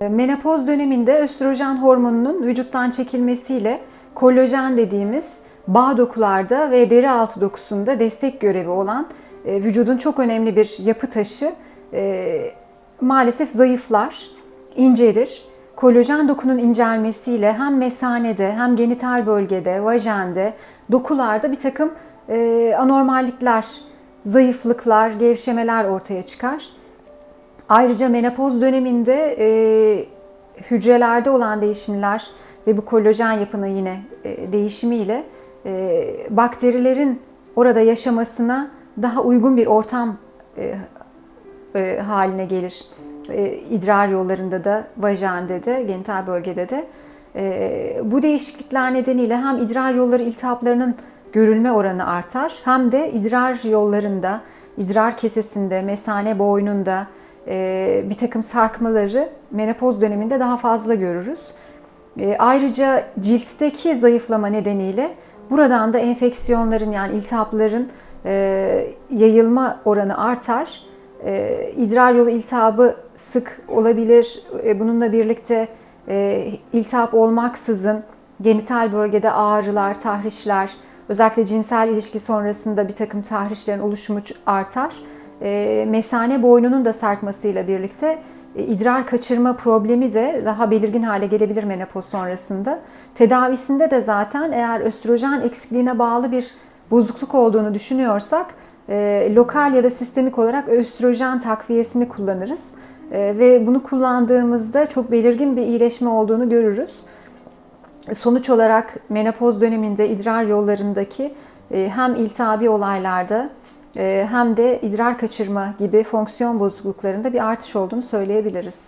Menopoz döneminde östrojen hormonunun vücuttan çekilmesiyle kolajen dediğimiz bağ dokularda ve deri altı dokusunda destek görevi olan e, vücudun çok önemli bir yapı taşı e, maalesef zayıflar, incelir. Kolajen dokunun incelmesiyle hem mesanede hem genital bölgede, vajende, dokularda bir takım e, anormallikler, zayıflıklar, gevşemeler ortaya çıkar. Ayrıca menopoz döneminde e, hücrelerde olan değişimler ve bu kolajen yapının yine e, değişimiyle e, bakterilerin orada yaşamasına daha uygun bir ortam e, e, haline gelir. E, idrar yollarında da, vajende de, genital bölgede de. E, bu değişiklikler nedeniyle hem idrar yolları iltihaplarının görülme oranı artar hem de idrar yollarında, idrar kesesinde, mesane boynunda, bir takım sarkmaları menopoz döneminde daha fazla görürüz. E, ayrıca ciltteki zayıflama nedeniyle buradan da enfeksiyonların yani iltihapların e, yayılma oranı artar. E, idrar yolu iltihabı sık olabilir. E, bununla birlikte e, iltihap olmaksızın genital bölgede ağrılar, tahrişler, özellikle cinsel ilişki sonrasında bir takım tahrişlerin oluşumu artar e, mesane boynunun da sarkmasıyla birlikte e, idrar kaçırma problemi de daha belirgin hale gelebilir menopoz sonrasında. Tedavisinde de zaten eğer östrojen eksikliğine bağlı bir bozukluk olduğunu düşünüyorsak e, lokal ya da sistemik olarak östrojen takviyesini kullanırız. Ve bunu kullandığımızda çok belirgin bir iyileşme olduğunu görürüz. Sonuç olarak menopoz döneminde idrar yollarındaki hem iltihabi olaylarda hem de idrar kaçırma gibi fonksiyon bozukluklarında bir artış olduğunu söyleyebiliriz.